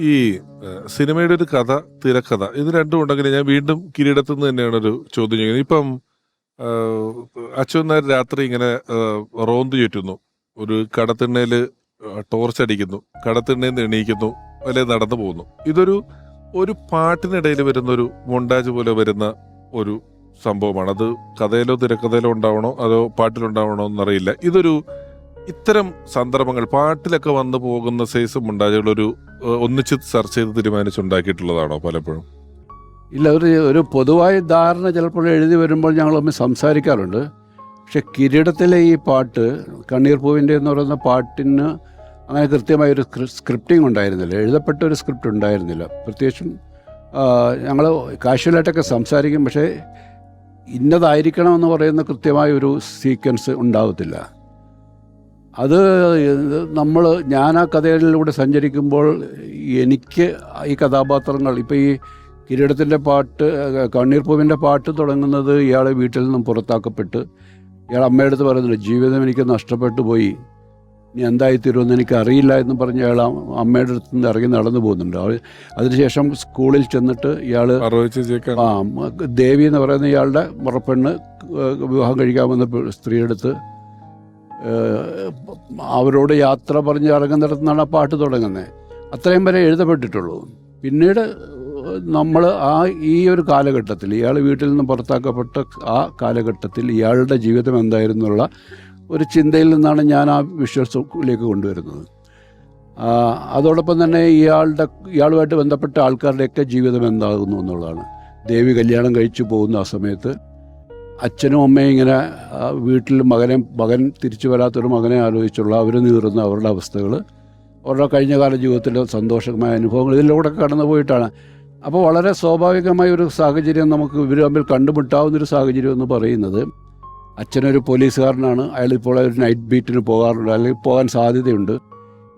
ഈ സിനിമയുടെ ഒരു കഥ തിരക്കഥ ഇത് രണ്ടും ഉണ്ടെങ്കിൽ ഞാൻ വീണ്ടും കിരീടത്തു നിന്ന് തന്നെയാണ് ഒരു ചോദ്യം ചെയ്യുന്നത് ഇപ്പം അച്ഛൻ നായർ രാത്രി ഇങ്ങനെ റോന്ത് ചുറ്റുന്നു. ഒരു കടത്തിണ്ണയിൽ ടോർച്ച് അടിക്കുന്നു. കടത്തിണ്ണയിൽ നിന്ന് എണീക്കുന്നു. അല്ലെ നടന്നു പോകുന്നു. ഇതൊരു ഒരു പാട്ടിനിടയിൽ വരുന്ന ഒരു മൊണ്ടാജ് പോലെ വരുന്ന ഒരു സംഭവമാണ്. അത് കഥയിലോ തിരക്കഥയിലോ ഉണ്ടാവണോ അതോ പാട്ടിലുണ്ടാവണോ എന്നറിയില്ല. ഇതൊരു ഇത്തരം സന്ദർഭങ്ങൾ പാട്ടിലൊക്കെ വന്നു പോകുന്ന സൈസ് മുണ്ടാജകളൊരു ഒന്നിച്ച് സെർച്ച് ചെയ്ത് തീരുമാനിച്ചുണ്ടാക്കിയിട്ടുള്ളതാണോ പലപ്പോഴും? ഇല്ല ഒരു ഒരു പൊതുവായ ധാരണ ചിലപ്പോൾ എഴുതി വരുമ്പോൾ ഞങ്ങൾ തമ്മിൽ സംസാരിക്കാറുണ്ട്. പക്ഷെ കിരീടത്തിലെ ഈ പാട്ട് കണ്ണീർ പൂവിന്റെ എന്ന് പറയുന്ന പാട്ടിന് അങ്ങനെ കൃത്യമായ ഒരു സ്ക്രിപ്റ്റിംഗ് ഉണ്ടായിരുന്നില്ല. എഴുതപ്പെട്ട ഒരു സ്ക്രിപ്റ്റ് ഉണ്ടായിരുന്നില്ല. പ്രത്യേകിച്ചും ഞങ്ങൾ കാഷ്വലായിട്ടൊക്കെ സംസാരിക്കും. പക്ഷേ ഇന്നതായിരിക്കണം എന്ന് പറയുന്ന കൃത്യമായ ഒരു സീക്വൻസ് ഉണ്ടാവത്തില്ല. അത് നമ്മൾ ഞാൻ ആ കഥയിലൂടെ സഞ്ചരിക്കുമ്പോൾ എനിക്ക് ഈ കഥാപാത്രങ്ങൾ ഇപ്പോൾ ഈ കിരീടത്തിന്റെ പാട്ട് കണ്ണീർപ്പൂവിന്റെ കണ്ണീർ പൂവിന്റെ പാട്ട് തുടങ്ങുന്നത് ഇയാളെ വീട്ടിൽ നിന്നും പുറത്താക്കപ്പെട്ട് ഇയാൾ അമ്മയുടെ അടുത്ത് പറയുന്നുണ്ട് ജീവിതം എനിക്ക് നഷ്ടപ്പെട്ടു പോയി. ഇനി എന്തായിത്തീരുമെന്ന് എനിക്ക് അറിയില്ല എന്ന് പറഞ്ഞ് അയാൾ അമ്മയുടെ അടുത്ത് നിന്ന് ഇറങ്ങി നടന്നു പോകുന്നുണ്ട്. അവൾ അതിനുശേഷം സ്കൂളിൽ ചെന്നിട്ട് ഇയാൾ ആ ദേവി എന്ന് പറയുന്ന ഇയാളുടെ മുറപ്പെണ്ണ് വിവാഹം കഴിക്കാമെന്ന സ്ത്രീയെടുത്ത് അവരോട് യാത്ര പറഞ്ഞ് ഇറങ്ങുന്നിടത്തുനിന്നാണ് ആ പാട്ട് തുടങ്ങുന്നത്. അത്രയും വരെ എഴുതപ്പെട്ടിട്ടുള്ളൂ. പിന്നീട് നമ്മൾ ആ ഈ ഒരു കാലഘട്ടത്തിൽ ഇയാൾ വീട്ടിൽ നിന്ന് പുറത്താക്കപ്പെട്ട ആ കാലഘട്ടത്തിൽ ഇയാളുടെ ജീവിതം എന്തായിരുന്നുള്ള ഒരു ചിന്തയിൽ നിന്നാണ് ഞാൻ ആ വിഷ്വൽസിലേക്ക് കൊണ്ടുവരുന്നത്. അതോടൊപ്പം തന്നെ ഇയാളുടെ ഇയാളുമായിട്ട് ബന്ധപ്പെട്ട ആൾക്കാരുടെയൊക്കെ ജീവിതം എന്താകുന്നു എന്നുള്ളതാണ്. ദേവി കല്യാണം കഴിച്ചു പോകുന്ന ആ സമയത്ത് അച്ഛനും അമ്മയും ഇങ്ങനെ വീട്ടിൽ മകനെ മകൻ തിരിച്ചു വരാത്തൊരു മകനെ ആലോചിച്ചുള്ള അവർ നീറുന്ന അവരുടെ അവസ്ഥകൾ അവരുടെ കഴിഞ്ഞകാല ജീവിതത്തിലെ സന്തോഷമായ അനുഭവങ്ങൾ ഇതിലൂടെ കടന്നു പോയിട്ടാണ്. അപ്പോൾ വളരെ സ്വാഭാവികമായ ഒരു സാഹചര്യം നമുക്ക് ഇവർ തമ്മിൽ കണ്ടുമുട്ടാവുന്നൊരു സാഹചര്യം എന്ന് പറയുന്നത് അച്ഛനൊരു പോലീസുകാരനാണ് അയാൾ ഇപ്പോൾ ഒരു നൈറ്റ് ബീറ്റിന് പോകാറുണ്ട് അല്ലെങ്കിൽ പോകാൻ സാധ്യതയുണ്ട്.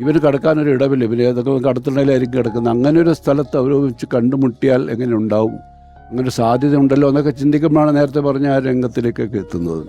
ഇവന് കിടക്കാനൊരു ഇടവില്ല ഇവർ ഏതൊക്കെ കടത്തിനായിരിക്കും കിടക്കുന്നത്. അങ്ങനെ ഒരു സ്ഥലത്ത് അവർ വെച്ച് കണ്ടുമുട്ടിയാൽ എങ്ങനെ ഉണ്ടാവും? അങ്ങനെ ഒരു സാധ്യത ഉണ്ടല്ലോ എന്നൊക്കെ ചിന്തിക്കുമ്പോഴാണ് നേരത്തെ പറഞ്ഞ ആ രംഗത്തിലേക്കൊക്കെ എത്തുന്നത്.